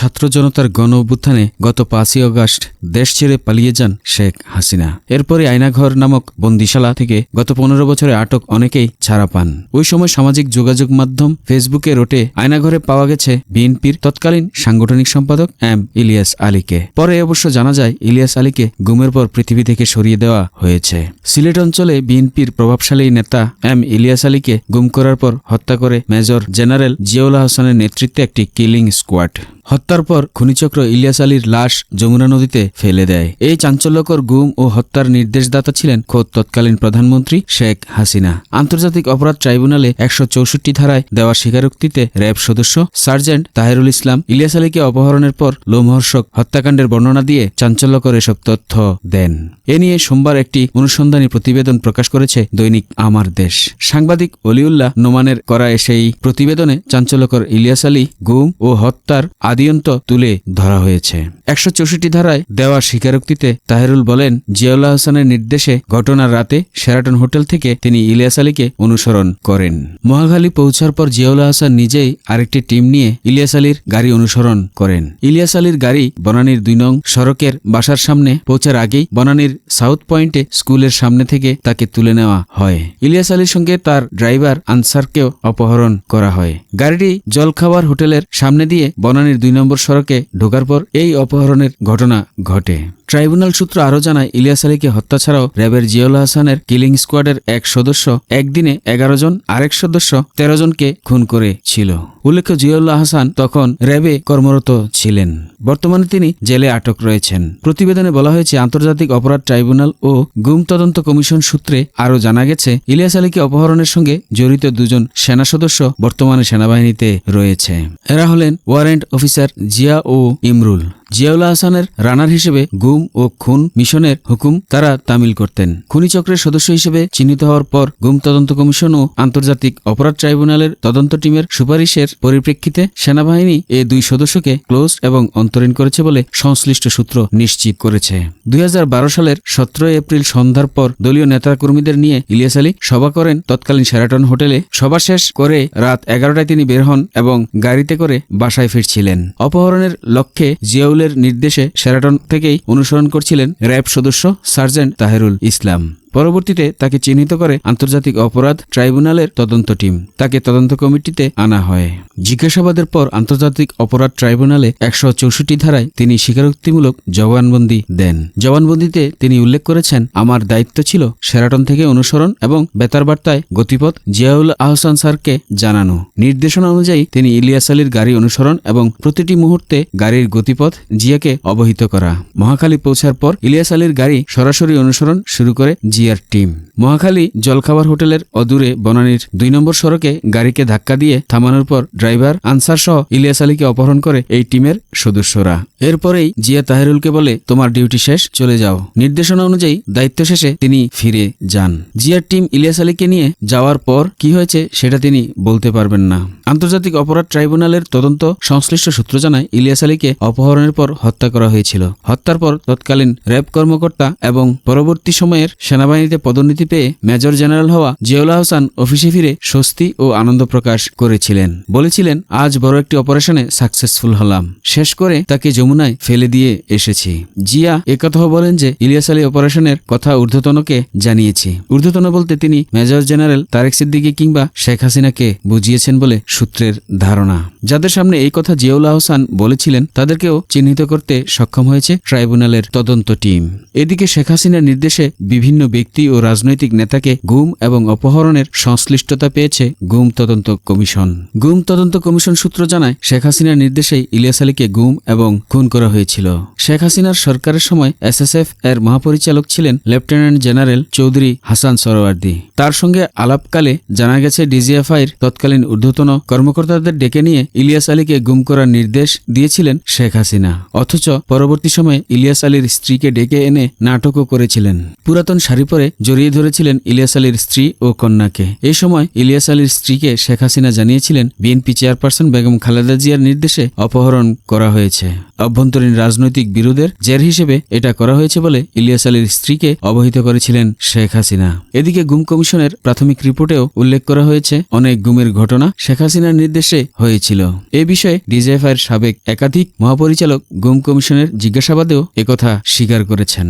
ছাত্র জনতার গণ অভ্যুত্থানে গত পাঁচই অগাস্ট দেশ ছেড়ে পালিয়ে যান শেখ হাসিনা। এরপরে আয়নাঘর নামক বন্দিশালা থেকে গত পনেরো বছরে আটক অনেকেই ছাড়া পান। ওই সময় সামাজিক যোগাযোগ মাধ্যম ফেসবুকে রোটে আয়নাঘরে পাওয়া গেছে বিএনপির তৎকালীন সাংগঠনিক সম্পাদক এম ইলিয়াস আলীকে। পরে অবশ্য জানা যায়, ইলিয়াস আলীকে গুমের পর পৃথিবী থেকে সরিয়ে দেওয়া হয়েছে। সিলেট অঞ্চলে বিএনপির প্রভাবশালী নেতা এম ইলিয়াস আলীকে গুম করার পর হত্যা করে মেজর জেনারেল জিয়াউল হাসানের নেতৃত্বে একটি কিলিং স্কোয়াড। হত্যার পর খুনিচক্র ইলিয়াস আলীর লাশ যমুনা নদীতে ফেলে দেয়। এই চাঞ্চল্যকর গুম ও হত্যার নির্দেশদাতা ছিলেন খোদ তৎকালীন প্রধানমন্ত্রী শেখ হাসিনা। আন্তর্জাতিক অপরাধ ট্রাইব্যুনালে একশো চৌষট্টি ধারায় দেওয়া স্বীকারোক্তিতে র্যাব সদস্য সার্জেন্ট তাহেরুল ইসলাম ইলিয়াস আলীকে অপহরণের পর লোমহর্ষক হত্যাকাণ্ডের বর্ণনা দিয়ে চাঞ্চল্যকর এসব তথ্য দেন। এ নিয়ে সোমবার একটি অনুসন্ধানী প্রতিবেদন প্রকাশ করেছে দৈনিক আমার দেশ। সাংবাদিক অলিউল্লাহ নোমানের করা সেই প্রতিবেদনে চাঞ্চল্যকর ইলিয়াস আলী গুম ও হত্যার আদিয়ন্ত তুলে ধরা হয়েছে। একশো চৌষট্টি ধারায় দেওয়া স্বীকারোক্তিতে তাহেরুল বলেন, জিয়াউল্লাহ হাসানের নির্দেশে ঘটনার রাতে শেরাটন হোটেল থেকে তিনি ইলিয়াস আলীকে অনুসরণ করেন। মহাখালী পৌঁছার পর জিয়াউল্লাহ হাসান নিজেই আরেকটি টিম নিয়ে ইলিয়াস আলীর গাড়ি অনুসরণ করেন। ইলিয়াস আলীর গাড়ি বনানীর দুই নং সড়কের বাসার সামনে পৌঁছার আগেই বনানীর সাউথ পয়েন্টে স্কুলের সামনে থেকে তাকে তুলে নেওয়া হয়। ইলিয়াস আলীর সঙ্গে তার ড্রাইভার আনসারকেও অপহরণ করা হয়। গাড়িটি জলখাবার হোটেলের সামনে দিয়ে বনানীর দুই নম্বর সড়কে ঢোকার পর এই অপহরণের ঘটনা ঘটে। ট্রাইব্যুনাল সূত্র আরও জানায়, ইলিয়াস আলীকে হত্যা ছাড়াও র্যাবের জিয়াউল হাসানের কিলিং স্কোয়াডের এক সদস্য একদিনে এগারো জন, আরেক সদস্য তেরো জনকে খুন করেছিল। উল্লেখ্য জিয়াউল্লাহ হাসান তখন র্যাবে কর্মরত ছিলেন। বর্তমানে তিনি জেলে আটক রয়েছেন। প্রতিবেদনে বলা হয়েছে, আন্তর্জাতিক অপরাধ ট্রাইব্যুনাল ও গুম তদন্ত কমিশন সূত্রে আরও জানা গেছে, ইলিয়াস আলীকে অপহরণের সঙ্গে জড়িত দুজন সেনা সদস্য বর্তমানে সেনাবাহিনীতে রয়েছে। এরা হলেন ওয়ারেন্ট অফিসার জিয়া ও ইমরুল। জিয়াউল হাসানের রানার হিসেবে গুম ও খুন মিশনের হুকুম তারা তামিল করতেন। খুনি চক্রের সদস্য হিসেবে চিহ্নিত হওয়ার পর গুম তদন্ত কমিশন ও আন্তর্জাতিক অপরাধ ট্রাইব্যুনালের তদন্ত টিমের সুপারিশের পরিপ্রেক্ষিতে সেনাবাহিনী এ দুই সদস্যকে ক্লোজ এবং অন্তরীণ করেছে বলে সংশ্লিষ্ট সূত্র নিশ্চিত করেছে। দুই হাজার বারো সালের সতেরো এপ্রিল সন্ধ্যার পর দলীয় নেতাকর্মীদের নিয়ে ইলিয়াস আলী সভা করেন তৎকালীন শেরাটন হোটেলে। সভা শেষ করে রাত এগারোটায় তিনি বের হন এবং গাড়িতে করে বাসায় ফিরছিলেন। অপহরণের লক্ষ্যে জিয়াউলের নির্দেশে শেরাটন থেকেই অনুসরণ করছিলেন র্যাব সদস্য সার্জেন্ট তাহেরুল ইসলাম। পরবর্তীতে তাকে চিহ্নিত করে আন্তর্জাতিক অপরাধ ট্রাইব্যুনালের তদন্ত টিম। তাকে তদন্ত কমিটিতে আনা হয়। জিজ্ঞাসাবাদের পর আন্তর্জাতিক অপরাধ ট্রাইব্যুনালে একশো চৌষট্টি ধারায় তিনি স্বীকারোক্তিমূলক জবানবন্দি দেন। জবানবন্দিতে তিনি উল্লেখ করেছেন, আমার দায়িত্ব ছিল সেরাটন থেকে অনুসরণ এবং বেতার বার্তায় গতিপথ জিয়াউল আহসান স্যারকে জানানো। নির্দেশনা অনুযায়ী তিনি ইলিয়াস আলীর গাড়ি অনুসরণ এবং প্রতিটি মুহূর্তে গাড়ির গতিপথ জিয়াকে অবহিত করা। মহাখালী পৌঁছার পর ইলিয়াস আলীর গাড়ি সরাসরি অনুসরণ শুরু করে জিয়ার টিম। মহাখালী জলখাবার হোটেলের অদূরে বনানীর দুই নম্বর সড়কে গাড়িকে ধাক্কা দিয়ে থামানোর পর ড্রাইভার আনসার সহ ইলিয়াস আলীকে অপহরণ করে এই টিমের সদস্যরা। এরপরেই জিয়া তাহেরুলকে বলে, তোমার ডিউটি শেষ, চলে যাও। নির্দেশনা অনুযায়ী দায়িত্ব শেষে তিনি ফিরে যান। জিয়ার টিম ইলিয়াস আলীকে নিয়ে যাওয়ার পর কি হয়েছে সেটা তিনি বলতে পারবেন না। আন্তর্জাতিক অপরাধ ট্রাইব্যুনালের তদন্ত সংশ্লিষ্ট সূত্র জানায়, ইলিয়াস আলীকে অপহরণের পর হত্যা করা হয়েছিল। হত্যার পর তৎকালীন র্যাব কর্মকর্তা এবং পরবর্তী সময়ের সেনাবাহিনীতে পদোন্নতি পেয়ে মেজর জেনারেল হওয়া জিয়াউল হাসান অফিসে ফিরে স্বস্তি ও আনন্দ প্রকাশ করেছিলেন। বলেছিলেন, আজ বড় একটি অপারেশনে সাকসেসফুল হলাম। শেষ করে তাকে যমুনায় ফেলে দিয়ে এসেছি। জিয়া একথাও বলেন যে, ইলিয়াস আলী অপারেশনের কথা ঊর্ধ্বতনকে জানিয়েছি। ঊর্ধ্বতন বলতে তিনি মেজর জেনারেল তারেক সিদ্দিকী কিংবা শেখ হাসিনাকে বুঝিয়েছেন বলে সূত্রের ধারণা। যাদের সামনে এই কথা জিয়াউল আহসান বলেছিলেন, তাদেরকেও চিহ্নিত করতে সক্ষম হয়েছে ট্রাইব্যুনালের তদন্ত টিম। এদিকে শেখ হাসিনার নির্দেশে বিভিন্ন ব্যক্তি ও রাজনৈতিক নেতাকে গুম এবং অপহরণের সংশ্লিষ্টতা পেয়েছে গুম তদন্ত কমিশন। গুম তদন্ত কমিশন সূত্র জানায়, শেখ হাসিনার নির্দেশেই ইলিয়াস আলীকে গুম এবং খুন করা হয়েছিল। শেখ হাসিনার সরকারের সময় এসএসএফ এর মহাপরিচালক ছিলেন লেফটেন্যান্ট জেনারেল চৌধুরী হাসান সরোয়ার্দি তার সঙ্গে আলাপকালে জানা গেছে ডিজিএফআইর তৎকালীন ঊর্ধ্বতন কর্মকর্তাদের ডেকে নিয়ে ইলিয়াস আলীকে গুম করার নির্দেশ দিয়েছিলেন শেখ হাসিনা। অথচ পরবর্তী সময়ে ইলিয়াস আলীর স্ত্রীকে ডেকে এনে নাটকও করেছিলেন। পুরাতন শাড়ি পরে জড়িয়ে ধরেছিলেন ইলিয়াস আলীর স্ত্রী ও কন্যাকে। এই সময় ইলিয়াস আলীর স্ত্রীকে শেখ হাসিনা জানিয়েছিলেন, বিএনপি চেয়ারপারসন বেগম খালেদা জিয়ার নির্দেশে অপহরণ করা হয়েছে। অভ্যন্তরীণ রাজনৈতিক বিরোধের জের হিসেবে এটা করা হয়েছে বলে ইলিয়াস আলীর স্ত্রীকে অবহিত করেছিলেন শেখ হাসিনা। এদিকে গুম কমিশনের প্রাথমিক রিপোর্টেও উল্লেখ করা হয়েছে, অনেক গুমের ঘটনা শেখ হাসিনার নির্দেশে হয়েছিল। এ বিষয়ে ডিজিএফআইয়ের সাবেক একাধিক মহাপরিচালক গুম কমিশনের জিজ্ঞাসাবাদেও একথা স্বীকার করেছেন।